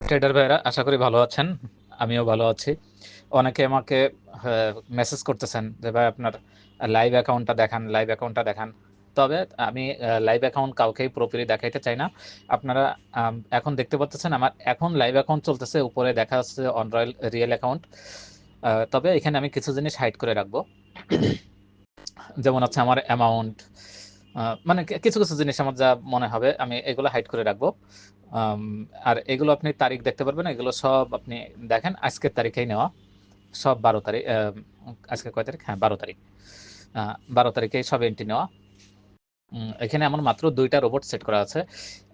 Tedder ভাইরা আশা করি ভালো আছেন। আমিও ভালো আছি। অনেকে আমাকে হ্যাঁ, মেসেজ করতেছেন যে ভাই আপনার লাইভ অ্যাকাউন্টটা দেখান, লাইভ অ্যাকাউন্টটা দেখান। তবে আমি লাইভ অ্যাকাউন্ট কাউকেই পুরোপুরি দেখাইতে চাই না। আপনারা এখন দেখতে পারতেছেন আমার এখন লাইভ অ্যাকাউন্ট চলতেছে। উপরে দেখা যাচ্ছে অন রয়েল রিয়েল অ্যাকাউন্ট। তবে এখানে আমি কিছু জিনিস হাইড করে রাখব। যেমন হচ্ছে আমার অ্যামাউন্ট মানে কিছু, কিছু জিনিস আমার যা মনে হবে আমি এগুলো হাইড করে রাখব। আর এগুলো আপনি তারিখ দেখতে পারবেন। এগুলো সব আপনি দেখেন আজকের তারিখেই নেওয়া। সব ১২ তারিখ আজকে কয় তারিখ? হ্যাঁ ১২ তারিখ। বারো ১২ তারিখেই সব এন্ট্রি নেওয়া। এখানে আমার মাত্র ২ টা রোবট সেট করা আছে।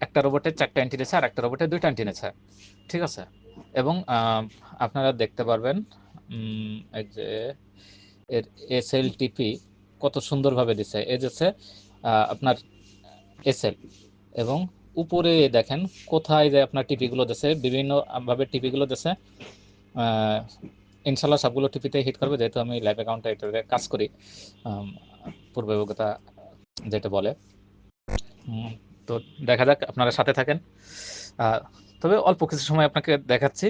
একটা রোবটে ৪ টা এন্ট্রি নিয়েছে, আরেকটা রোবটে ২ টা এন্ট্রি নিয়েছে। ঠিক আছে? এবং আপনারা দেখতে পারবেন যে এর এসএলটিপি কত সুন্দরভাবে দিছে। এই যে হচ্ছে আ আপনার এসএল এবং উপরে দেখেন কোথায় যে আপনার টিপি গুলো দিছে, বিভিন্ন আ ভাবে টিপি গুলো দিছে। আ ইনশাআল্লাহ সবগুলো টিপিতেই হিট করবে যেহেতু আমি লাইভ অ্যাকাউন্টে এটাতে কাজ করি। পূর্ব অভিজ্ঞতা যেটা বলে। তো দেখা যাক আপনারা সাথে থাকেন। তবে অল্প কিছু সময় আপনাকে দেখাচ্ছি।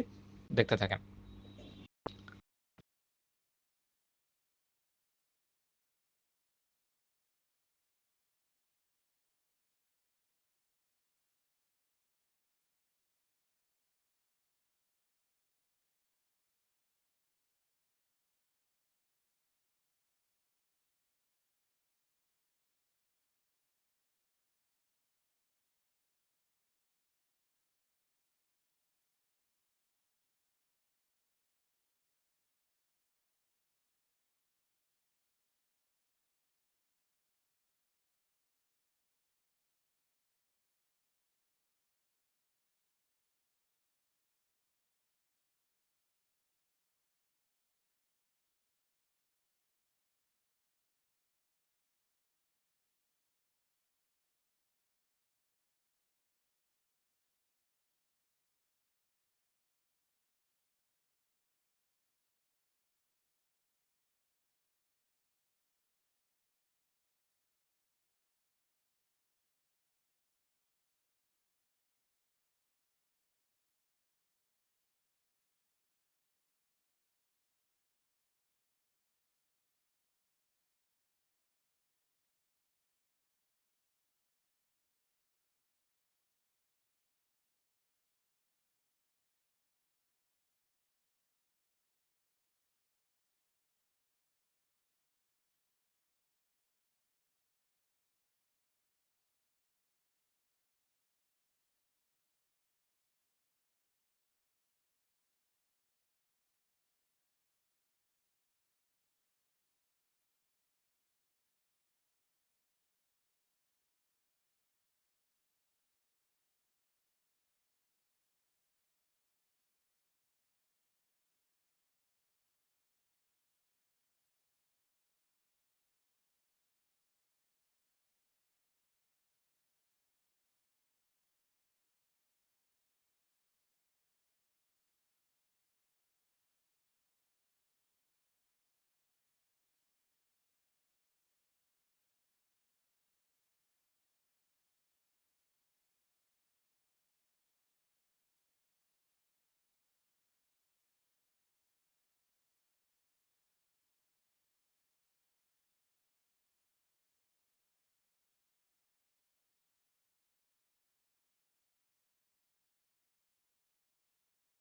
দেখতে থাকেন।